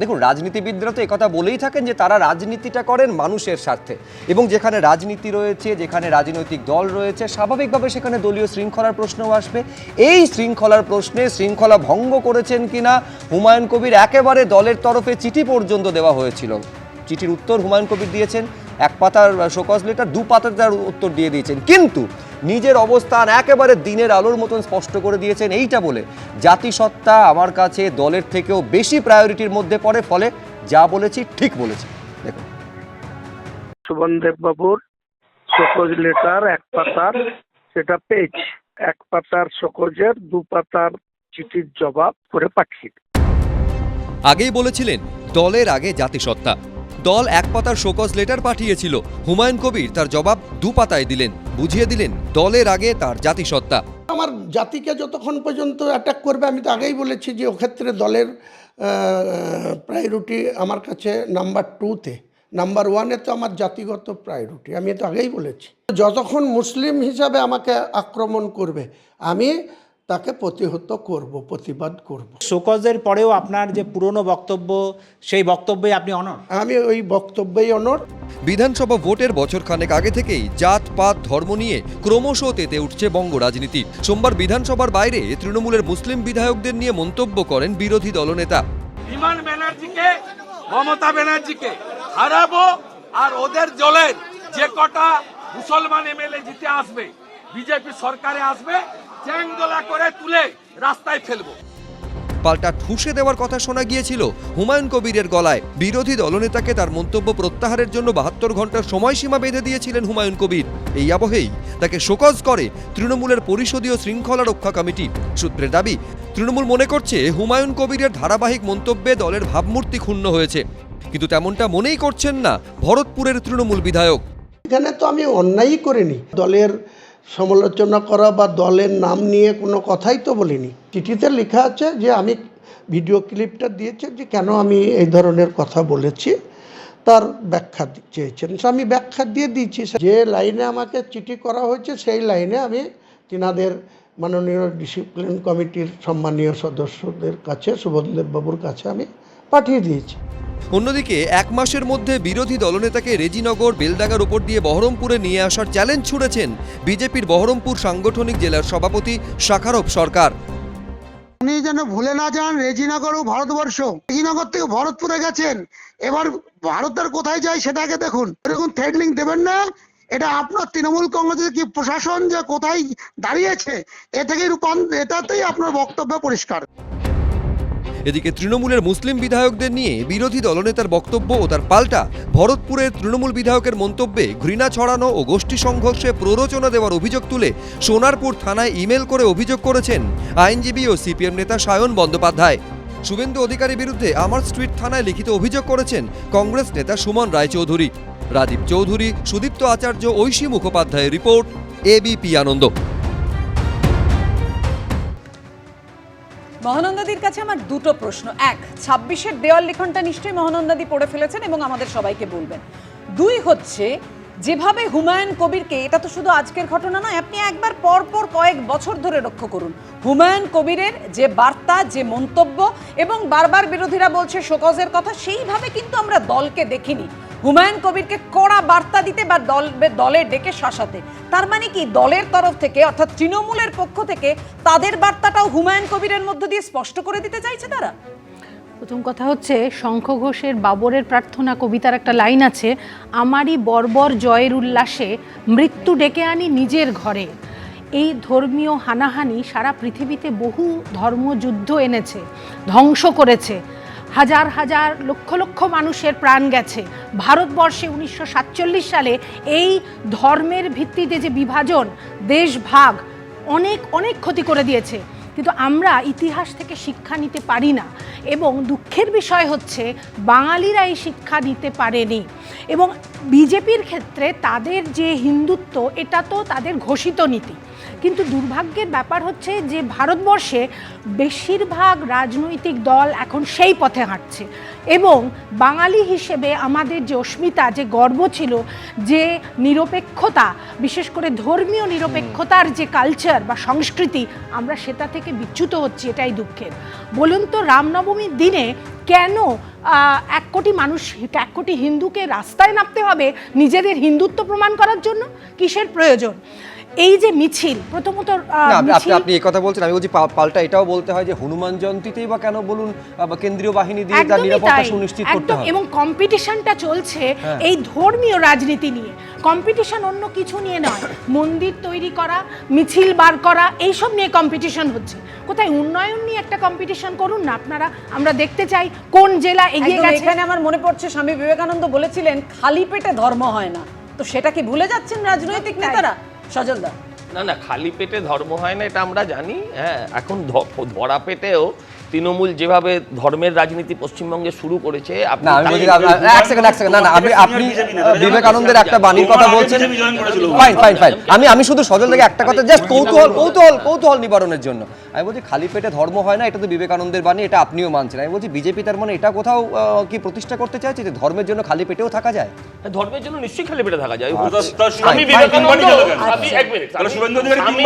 দেখুন, রাজনীতিবিদরা তো একথা বলেই থাকেন যে তারা রাজনীতিটা করেন মানুষের স্বার্থে। এবং যেখানে রাজনীতি রয়েছে, যেখানে রাজনৈতিক দল রয়েছে, স্বাভাবিকভাবে সেখানে দলীয় শৃঙ্খলার প্রশ্নও আসবে। এই শৃঙ্খলার প্রশ্নে শৃঙ্খলা ভঙ্গ করেছেন কিনা, হুমায়ুন কবির একেবারে দলের তরফে চিঠি পর্যন্ত দেওয়া হয়েছিল। চিঠির উত্তর হুমায়ুন কবির দিয়েছেন। এক পাতার শোকজ লেটার দু পাতার তার উত্তর দিয়ে দিয়েছেন। কিন্তু নিজের অবস্থান একেবারে দিনের আলোর মতন স্পষ্ট করে দিয়েছেন এইটা বলে জাতিসত্তা আমার কাছে দলের থেকেও বেশি প্রায়োরিটির মধ্যে পড়ে ফলে যা বলেছি ঠিক বলেছি। দেখুন। বাবুর শোকজ লেটার এক পাতার সেটা পেয়েছি এক পাতার শোকজের দু পাতার চিঠির জবাব করে পাঠিয়ে আগেই বলেছিলেন দলের আগে জাতিসত্তা। দল এক পাতার শোকজ লেটার পাঠিয়েছিল। হুমায়ুন কবির তার জবাব দু পাতায় দিলেন। বুঝিয়ে দিলেন, দলের আগে তার জাতিসত্তা। আমার জাতিকে যতক্ষণ পর্যন্ত অ্যাটাক করবে, আমি তো আগেই বলেছি যে ওক্ষেত্রে দলের প্রায়োরিটি আমার কাছে নাম্বার টুতে নাম্বার ওয়ানে তো আমার জাতিগত প্রায়োরিটি আমি তো আগেই বলেছি। যতক্ষণ মুসলিম হিসাবে আমাকে আক্রমণ করবে, আমি তাকে প্রতিহত করব প্রতিবাদ করব। শোকজের পরেও আপনার যে পুরনো বক্তব্য সেই বক্তব্যে আপনি অনর আমি ওই বক্তব্যেই অনর বিধানসভা ভোটের বছর খানেক আগে থেকেই জাত পাত ধর্ম নিয়ে ক্রমশ তেতে উঠছে বঙ্গ রাজনীতি। সোমবার বিধানসভার বাইরে তৃণমূলের মুসলিম বিধায়কদের নিয়ে মন্তব্য করেন বিরোধী দলনেতা। বিমান ব্যানার্জিকে মমতা ব্যানার্জিকে হারাবো আর ওদের দলের যে কটা মুসলমান এমএলএ জিতে আসবে বিজেপি সরকারে আসবে চ্যাংদোলা করে তুলে রাস্তায় ফেলব। পাল্টা ঠুসে দেওয়ার কথা শোনা গিয়েছিল হুমায়ুন কবিরের গলায়। বিরোধী দলনেতাকে তার মন্তব্য প্রত্যাহারের জন্য বাহাত্তর ঘণ্টার সময়সীমা বেঁধে দিয়েছিলেন হুমায়ুন কবির। এই আবহেই তাকে শোকজ করে তৃণমূলের পরিষদীয় শৃঙ্খলা রক্ষা কমিটি। সূত্রের দাবি তৃণমূল মনে করছে হুমায়ুন কবিরের ধারাবাহিক মন্তব্যে দলের ভাবমূর্তি ক্ষুণ্ণ হয়েছে। কিন্তু তেমনটা মনেই করছেন না ভরতপুরের তৃণমূল বিধায়ক। এখানে তো আমি অন্যায়ই করিনি। দলের সমালোচনা করা বা দলের নাম নিয়ে কোনো কথাই তো বলিনি। চিঠিতে লেখা আছে যে আমি ভিডিও ক্লিপটা দিয়েছে যে কেন আমি এই ধরনের কথা বলেছি। তার ব্যাখ্যা চেয়েছেন। আমি ব্যাখ্যা দিয়ে দিয়েছি। যে লাইনে আমাকে চিঠি করা হয়েছে, সেই লাইনে আমি তিনাদের মাননীয় ডিসিপ্লিন কমিটির সম্মানীয় সদস্যদের কাছে সুবনদেব বাবুর কাছে আমি পাঠিয়ে দিয়েছি। অন্যদিকে এক মাসের মধ্যে বিরোধী দলনেতাকে রেজিনগর বেলডাঙ্গার উপর দিয়ে বহরমপুরে নিয়ে আসার চ্যালেঞ্জ ছুড়েছেন বিজেপির বহরমপুর সাংগঠনিক জেলার সভাপতি শাখারব সরকার। উনি যেন ভুলে না যান রেজিনগর ও ভারতবর্ষ। রেজিনগর থেকে ভরতপুরে গেছেন। এবার ভারতের কোথায় যায় সেটাকে দেখুন। এরকম থ্রেডলিং দেবেন না। এটা আপনার তৃণমূল কংগ্রেসের কি প্রশাসন যে কোথায় দাঁড়িয়েছে এ থেকে রূপান্তর এটাতেই আপনার বক্তব্য পরিষ্কার। এদিকে তৃণমূলের মুসলিম বিধায়কদের নিয়ে বিরোধী দলনেতার বক্তব্য ও তার পাল্টা ভরতপুরের তৃণমূল বিধায়কের মন্তব্যে ঘৃণা ছড়ানো ও গোষ্ঠী সংঘর্ষে প্ররোচনা দেওয়ার অভিযোগ তুলে সোনারপুর থানায় ইমেল করে অভিযোগ করেছেন আইনজীবী ও সিপিএম নেতা সায়ন বন্দ্যোপাধ্যায়। শুভেন্দু অধিকারীর বিরুদ্ধে আমার স্ট্রিট থানায় লিখিত অভিযোগ করেছেন কংগ্রেস নেতা সুমন রায়চৌধুরী। রাজীব চৌধুরী, সুদীপ্ত আচার্য ঐশী মুখোপাধ্যায়ের রিপোর্ট এবিপি আনন্দ। মহানন্দাদির কাছে আমার দুটো প্রশ্ন। এক, ছাব্বিশের দেওয়াল লিখনটা নিশ্চয়ই মহানন্দাদি পড়ে ফেলেছেন এবং আমাদের সবাইকে বলবেন। দুই হচ্ছে, যেভাবে হুমায়ুন কবিরকে, এটা তো শুধু আজকের ঘটনা নয়, আপনি একবার পর পর কয়েক বছর ধরে লক্ষ্য করুন। হুমায়ুন কবিরের যে বার্তা, যে মন্তব্য এবং বারবার বিরোধীরা বলছে শোকজের কথা, সেইভাবে কিন্তু আমরা দলকে দেখিনি। হুমায়ুন কবিরকে কড়া বার্তা দিতে বা দল দলে ডেকে শাসাতে। তার মানে কি? দলের তরফ থেকে, অর্থাৎ তৃণমূলের পক্ষ থেকে, তাদের বার্তাটাও হুমায়ুন কবিরের মধ্য দিয়ে স্পষ্ট করে দিতে চাইছে তারা? প্রথম কথা হচ্ছে, শঙ্খ ঘোষের বাবরের প্রার্থনা কবিতার একটা লাইন আছে, আমারই বর্বর জয়ের উল্লাসে মৃত্যু ডেকে আনি নিজের ঘরে। এই ধর্মীয় হানাহানি সারা পৃথিবীতে বহু ধর্মযুদ্ধ এনেছে, ধ্বংস করেছে। হাজার হাজার লক্ষ লক্ষ মানুষের প্রাণ গেছে। ভারতবর্ষে উনিশশো সাতচল্লিশ সালে এই ধর্মের ভিত্তিতে যে বিভাজন দেশভাগ অনেক অনেক ক্ষতি করে দিয়েছে। কিন্তু আমরা ইতিহাস থেকে শিক্ষা নিতে পারি না এবং দুঃখের বিষয় হচ্ছে বাঙালিরা এই শিক্ষা নিতে পারেনি এবং বিজেপির ক্ষেত্রে তাদের যে হিন্দুত্ব, এটা তো তাদের ঘোষিত নীতি। কিন্তু দুর্ভাগ্যের ব্যাপার হচ্ছে যে ভারতবর্ষে বেশিরভাগ রাজনৈতিক দল এখন সেই পথে হাঁটছে। এবং বাঙালি হিসেবে আমাদের যে অস্মিতা, যে গর্ব ছিল, যে নিরপেক্ষতা, বিশেষ করে ধর্মীয় নিরপেক্ষতার যে কালচার বা সংস্কৃতি, আমরা সেটা থেকে বিচ্যুত হচ্ছি, এটাই দুঃখের। বলুন তো, রামনবমীর দিনে কেন এক কোটি মানুষ, এক কোটি হিন্দুকে রাস্তায় নামতে হবে নিজেদের হিন্দুত্ব প্রমাণ করার জন্য? কিসের প্রয়োজন? এই যে মিছিল প্রথমত আহ, আপনি- আপনি এই কথা বলছেন আমি বলছি পাল্টা এটাও বলতে হয় যে হনুমান জয়ন্তীতেই বা কেন বলুন বা কেন্দ্রীয় বাহিনী দিয়ে তার নিরাপত্তা তাই। সুনিশ্চিত করতে একদম হয়। এবং কম্পিটিশনটা চলছে হ্যাঁ। এই ধর্মীয় রাজনীতি নিয়ে। কম্পিটিশন অন্য কিছু নিয়ে নয় মন্দির তৈরি করা মিছিল বার করা এইসব নিয়ে কম্পিটিশন হচ্ছে। কোথায় উন্নয়ন নিয়ে একটা কম্পিটিশন করুন না আপনারা আমরা দেখতে চাই কোন জেলা এগিয়ে গেছে। এখানে আমার মনে পড়ছে স্বামী বিবেকানন্দ বলেছিলেন খালি পেটে ধর্ম হয় না। তো সেটা কি ভুলে যাচ্ছেন রাজনৈতিক নেতারা? সজলদা। না না, খালি পেটে ধর্ম হয় না, এটা আমরা জানি হ্যাঁ এখন ধরা পেটেও তৃণমূল যেভাবে ধর্মের রাজনীতি পশ্চিমবঙ্গে শুরু করেছে আপনি আমি তাই- বলছি আপ- আপ- এক সেকেন্ড এক সেকেন্ড না না আপনি আপনি বিবেকানন্দের একটা বাণীর কথা বলছেন। ফাইন ফাইন ফাইন আমি আমি শুধু সজল থেকে একটা কথা জাস্ট কৌতূহল কৌতূহল কৌতূহল নিবারণের জন্য। আমি বলছি খালি পেটে ধর্ম হয় না এটা তো বিবেকানন্দের বাণী এটা আপনিও মানছেন। আমি বলছি বিজেপি তার মানে এটা কোথাও কি প্রতিষ্ঠা করতে চাইছে যে ধর্মের জন্য খালি পেটেও থাকা যায়? ধর্মের জন্য নিশ্চয়ই খালি পেটে থাকা যায়। আচ্ছা। স্বামী বিবেকানন্দ. আমি এক মিনিট আমি?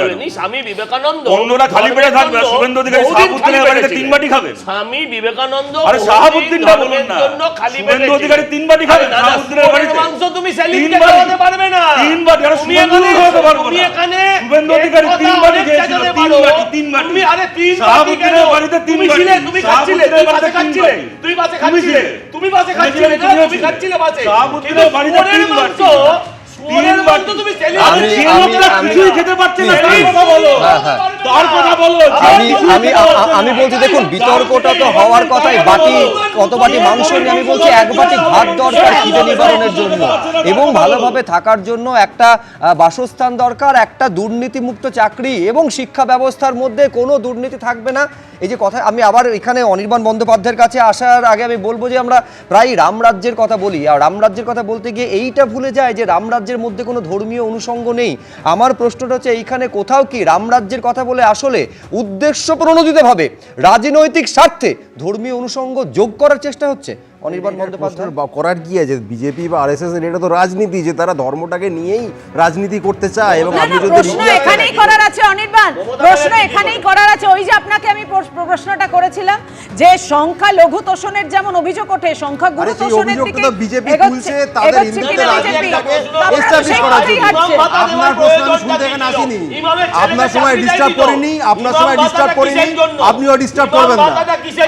বলিনি স্বামী বিবেকানন্দ। অন্যরা খালি পেটে থাকবে, শুভেন্দু অধিকারী খালি বাড়িতে তিন বাটি খাবেন। স্বামী বিবেকানন্দ আরে শাহাবুদ্দিনটা বলুন না। জন্য খালি পেটে অধিকারী তিন বাটি খাবেন, শাহাবুদ্দিনের বাড়িতে। মাংস তুমি সেলিমকে খাওয়াতে পারবে না তিন বাটি, আরে তুমি এখানে- খাওয়াতে পারব তুমি এখানে শুভেন্দু অধিকারী তিন বাটি খেয়েছিল, তিন বাটি, তিন বাটি। তুমি আরে তিন বাটি কেন? বাড়িতে তিন বাটি। ছিলে, তুমি খাচ্ছিলে, তুমি পাশে খাচ্ছিলে। তুমি পাশে খাচ্ছিলে, তুমি পাশে খাচ্ছিলে ছিলে, না, তুমিও তুমি খাচ্ছিলে পাশে। শাহাবুদ্দিনের কিন্তু বাড়িতে তিন মাংস, বাটি। আমি বলছি দেখুন বিতর্কটা তো হওয়ার কথাই বাটি কত বাটি মাংস নিয়ে আমি বলছি এক বাটি ভাত দরকার খিদে নিবারণের জন্য। এবং ভালোভাবে থাকার জন্য একটা বাসস্থান দরকার একটা দুর্নীতিমুক্ত চাকরি এবং শিক্ষা ব্যবস্থার মধ্যে কোনো দুর্নীতি থাকবে না। এই যে কথা আমি আবার এখানে অনির্বাণ বন্দ্যোপাধ্যায়ের কাছে আসার আগে আমি বলব যে আমরা প্রায় রামরাজ্যের কথা বলি। আর রামরাজ্যের কথা বলতে গিয়ে এইটা ভুলে যায় যে রামরাজ্যের মধ্যে কোনো ধর্মীয় অনুষঙ্গ নেই। আমার প্রশ্নটা হচ্ছে, এইখানে কোথাও কি রামরাজ্যের কথা বলে আসলে উদ্দেশ্য প্রণোদিতভাবে রাজনৈতিক স্বার্থে ধর্মীয় অনুষঙ্গ যোগ করার চেষ্টা হচ্ছে? অনির্বাণ বন্দ্যোপাধ্যায়? বা- করার কি আছে? বিজেপি বা আরএসএস এর এটা তো রাজনীতি যে তারা ধর্মটাকে নিয়েই রাজনীতি করতে চায় এবং আপনি যদি প্রশ্ন এখানেই করার আছে অনির্বাণ। প্রশ্ন এখানেই করার আছে। ওই যে আপনাকে আমি প্রশ্নটা করেছিলাম যে সংখ্যা লঘু তোষণের যেমন অভিযোগ ওঠে সংখ্যা গুরু তোষণের দিকে তো বিজেপি তুলছে তাদের কিনা রাজনীতিটাকে সেই করার জন্য। আপনার প্রশ্ন আমি শুনতে এখানে আসিনি। আপনার সময় ডিস্টার্ব করিনি আপনার সময় ডিস্টার্ব করিনি আপনিও ডিস্টার্ব করবেন না।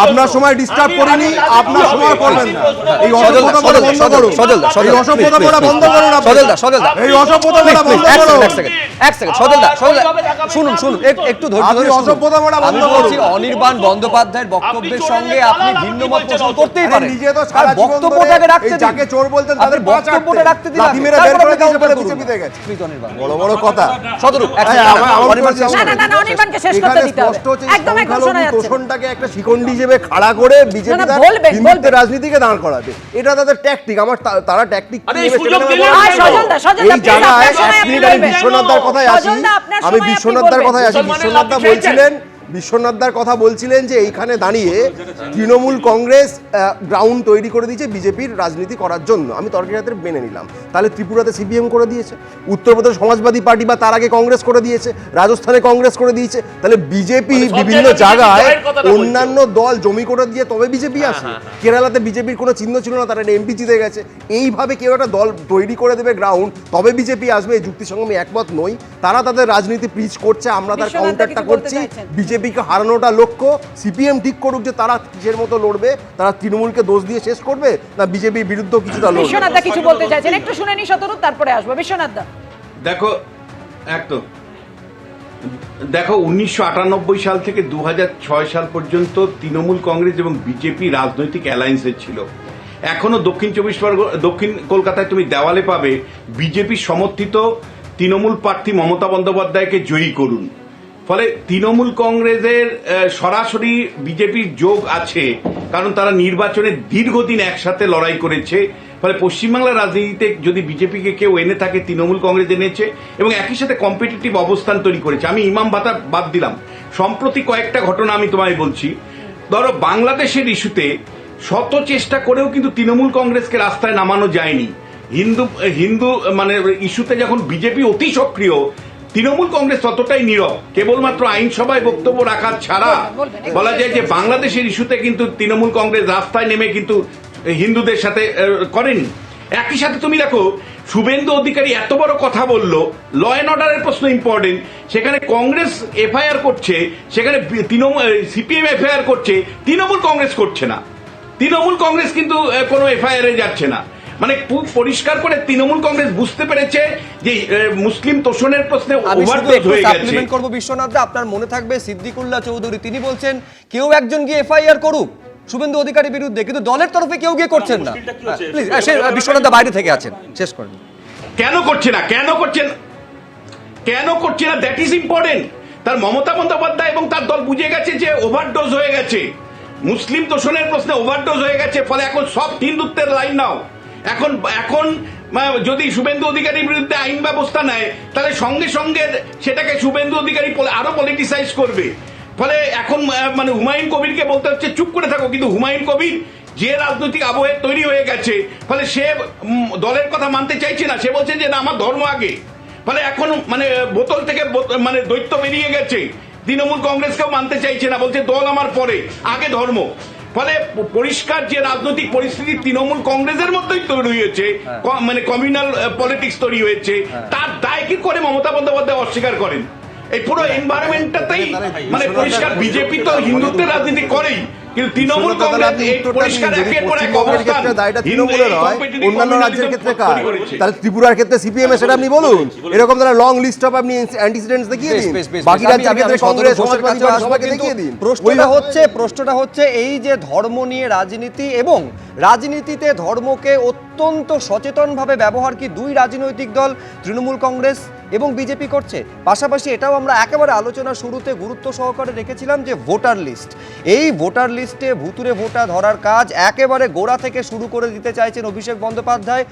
আপনার সময় ডিস্টার্ব করিনি আপনার সময় করবেন না। এই অসভ্যতা বন্ধ করুন। সজলদা এই বলা বন্ধ করুন সজলদা সজলদা। এই অসভ্যতা বলা বন্ধ করুন। এক সেকেন্ড এক সেকেন্ড সজলদা। সজলদা শুনুন শুনুন একটু ধৈর্য ধরে অসভ্যতা বলা বন্ধ করুন। অনির্বাণ বন্দ্যোপাধ্যায়ের বক্তব্যের সঙ্গে আপনি ভিন্ন মত পোষণ করতেই পারেন। নিজে তো সারা বক্তব্যটাকে রাখতে দিন। যাকে চোর বলতেন তাদের বক্তব্যটা রাখতে দিন লাথি মেরে বের করে দিয়েছে বলে counter করুন। গেছে। বড় বড় কথা। সদরূপ, এক সেকেন্ড, আমার- আমার অনির্বাণ শেষ না, না, না, না, অনির্বাণকে শেষ করতে দিতে হবে। একদম, একদম শোনা যাচ্ছে। একটা শিখণ্ডি হিসেবে খাড়া করে বিজেপি না, রাজনীতিকে দাঁড় করাবে। এটা তাদের ট্যাকটিক আমার তারা ট্যাকটিক আরে এই জায়গায় আমি। বিশ্বনাথদার কথায় আসি। আমি বিশ্বনাথদার। কথায় আসি মুসলমানের বিশ্বনাথদা বলছিলেন বিশ্বনাথদার কথা বলছিলেন যে এইখানে দাঁড়িয়ে তৃণমূল কংগ্রেস গ্রাউন্ড তৈরি করে দিয়েছে বিজেপির রাজনীতি করার জন্য। আমি তর্কের মেনে নিলাম। তাহলে ত্রিপুরাতে সিপিএম করে দিয়েছে উত্তরপ্রদেশ সমাজবাদী পার্টি বা তার আগে কংগ্রেস করে দিয়েছে রাজস্থানে কংগ্রেস করে দিয়েছে তাহলে বিজেপি মানে বিভিন্ন জায়গায়। অন্যান্য দল জমি করে দিয়ে তবে বিজেপি আসে। কেরালাতে বিজেপির কোনো চিহ্ন ছিল না তারা এমপি জিতে গেছে। এইভাবে কেউ একটা দল তৈরি করে দেবে গ্রাউন্ড তবে বিজেপি আসবে এই যুক্তির সঙ্গে আমি একমত নই। তারা তাদের রাজনীতি প্রিচ করছে আমরা তার কাউন্টারটা করছি বিজেপিকে হারানোটা লক্ষ্য সিপিএম ঠিক করুক যে তারা কিসের মতো লড়বে তারা তৃণমূলকে দোষ দিয়ে শেষ করবে না বিজেপির বিরুদ্ধে কিছুটা লড়বে? বিশ্বনাথ দা কিছু বলতে চাইছেন একটু শুনে নি শতরূপ তারপরে আসব। বিশ্বনাথ দা। দেখো একদম। দেখো উনিশশো আটানব্বই সাল থেকে দু হাজার ছয় সাল পর্যন্ত তৃণমূল কংগ্রেস এবং বিজেপি রাজনৈতিক অ্যালায়েন্সে ছিল। এখনও দক্ষিণ চব্বিশ পরগনা দক্ষিণ কলকাতায় তুমি দেওয়ালে পাবে বিজেপি সমর্থিত তৃণমূল প্রার্থী মমতা বন্দ্যোপাধ্যায়কে জয়ী করুন। ফলে তৃণমূল কংগ্রেসের সরাসরি বিজেপির যোগ আছে, কারণ তারা নির্বাচনে দীর্ঘদিন একসাথে লড়াই করেছে। ফলে পশ্চিমবাংলার রাজনীতিতে যদি বিজেপিকে কেউ এনে থাকে, তৃণমূল কংগ্রেস এনেছে, এবং একই সাথে কম্পিটিটিভ অবস্থান তৈরি করেছে। আমি ইমাম ভাতা বাদ দিলাম। সম্প্রতি কয়েকটা ঘটনা আমি তোমায় বলছি। ধরো, বাংলাদেশের ইস্যুতে শত চেষ্টা করেও কিন্তু তৃণমূল কংগ্রেসকে রাস্তায় নামানো যায়নি। হিন্দু হিন্দু মানে ইস্যুতে যখন বিজেপি অতি সক্রিয় তৃণমূল কংগ্রেস ততটাই নীরব। কেবলমাত্র আইনসভায় বক্তব্য রাখা ছাড়া। বলা যায় যে বাংলাদেশের ইস্যুতে কিন্তু তৃণমূল কংগ্রেস রাস্তায় নেমে কিন্তু হিন্দুদের সাথে করেনি। একই সাথে তুমি দেখো শুভেন্দু অধিকারী এত বড় কথা বলল ল অ্যান্ড অর্ডারের প্রশ্ন ইম্পর্টেন্ট সেখানে কংগ্রেস এফআইআর করছে সেখানে তৃণমূল সিপিএম এফআইআর করছে তৃণমূল কংগ্রেস করছে না। তৃণমূল কংগ্রেস কিন্তু কোনো এফআইআর এ যাচ্ছে না। মানে খুব পরিষ্কার করে তৃণমূল কংগ্রেস বুঝতে পেরেছে যে মুসলিম তোষণের প্রশ্নে হয়ে গেছে। সাপ্লিমেন্ট করব বিশ্বনাথ দা আপনার মনে থাকবে সিদ্দিকুল্লাহ চৌধুরী তিনি বলছেন কেউ একজন গিয়ে এফআইআর করুক শুভেন্দু অধিকারীর বিরুদ্ধে কিন্তু দলের তরফে কেউ গিয়ে করছেন না। প্লিজ বিশ্বনাথ দা বাইরে থেকে আছেন শেষ করেন। কেন করছে না? কেন করছে না? কেন করছে না? দ্যাট ইজ ইম্পর্টেন্ট তার মমতা বন্দ্যোপাধ্যায় এবং তার দল বুঝে গেছে যে ওভারডোজ হয়ে গেছে। মুসলিম তোষণের প্রশ্নে ওভারডোজ হয়ে গেছে ফলে এখন সব হিন্দুত্বের লাইন নাও। এখন এখন যদি শুভেন্দু অধিকারীর বিরুদ্ধে আইন ব্যবস্থা নেয়, তাহলে সঙ্গে সঙ্গে সেটাকে শুভেন্দু অধিকারী আরও পলিটিসাইজ করবে। ফলে এখন মানে হুমায়ুন কবিরকে বলতে হচ্ছে, চুপ করে থাকো। কিন্তু হুমায়ুন কবির যে রাজনৈতিক আবহে তৈরি হয়ে গেছে, ফলে সে দলের কথা মানতে চাইছে না। সে বলছে যে, না, আমার ধর্ম আগে। ফলে এখন মানে বোতল থেকে মানে দৈত্য বেরিয়ে গেছে। তৃণমূল কংগ্রেসকেও মানতে চাইছে না। বলছে, দল আমার পরে, আগে ধর্ম। ফলে পরিষ্কার যে রাজনৈতিক পরিস্থিতি তৃণমূল কংগ্রেসের মধ্যেই তৈরি হয়েছে মানে কমিউনাল পলিটিক্স তৈরি হয়েছে তার দায় কি করে মমতা বন্দ্যোপাধ্যায় অস্বীকার করেন? এই পুরো এনভায়রনমেন্টটাতেই মানে পরিষ্কার বিজেপি তো হিন্দুত্বের রাজনীতি করেই কিন্তু তৃণমূল কংগ্রেস এই পরিষ্কার একের পর এক অবস্থান দায়টা তৃণমূলের হয় অন্যান্য রাজ্যের ক্ষেত্রে কার? তাহলে ত্রিপুরার ক্ষেত্রে সিপিএম এর সেটা আপনি বলুন এরকম ধরনের লং লিস্ট অফ আপনি অ্যান্টিসিডেন্টস দেখিয়ে দিন বেশ, বেশ, বাকি রাজ্যের ক্ষেত্রে কংগ্রেস সমাজবাদী পার্টি সবাইকে দেখিয়ে দিন। প্রশ্নটা হচ্ছে প্রশ্নটা হচ্ছে এই যে ধর্ম নিয়ে রাজনীতি এবং রাজনীতিতে ধর্মকে অত্যন্ত সচেতনভাবে ব্যবহার কি দুই রাজনৈতিক দল তৃণমূল কংগ্রেস এবং বিজেপি করছে। পাশাপাশি এটাও আমরা একেবারে আলোচনা শুরুতে গুরুত্ব সহকারে রেখেছিলাম যে ভোটার লিস্ট। এই ভোটার লিস্টে ভুতুরে ভোটা ধরার কাজ একেবারে গোড়া থেকে শুরু করে দিতে চাইছেন অভিষেক বন্দ্যোপাধ্যায়।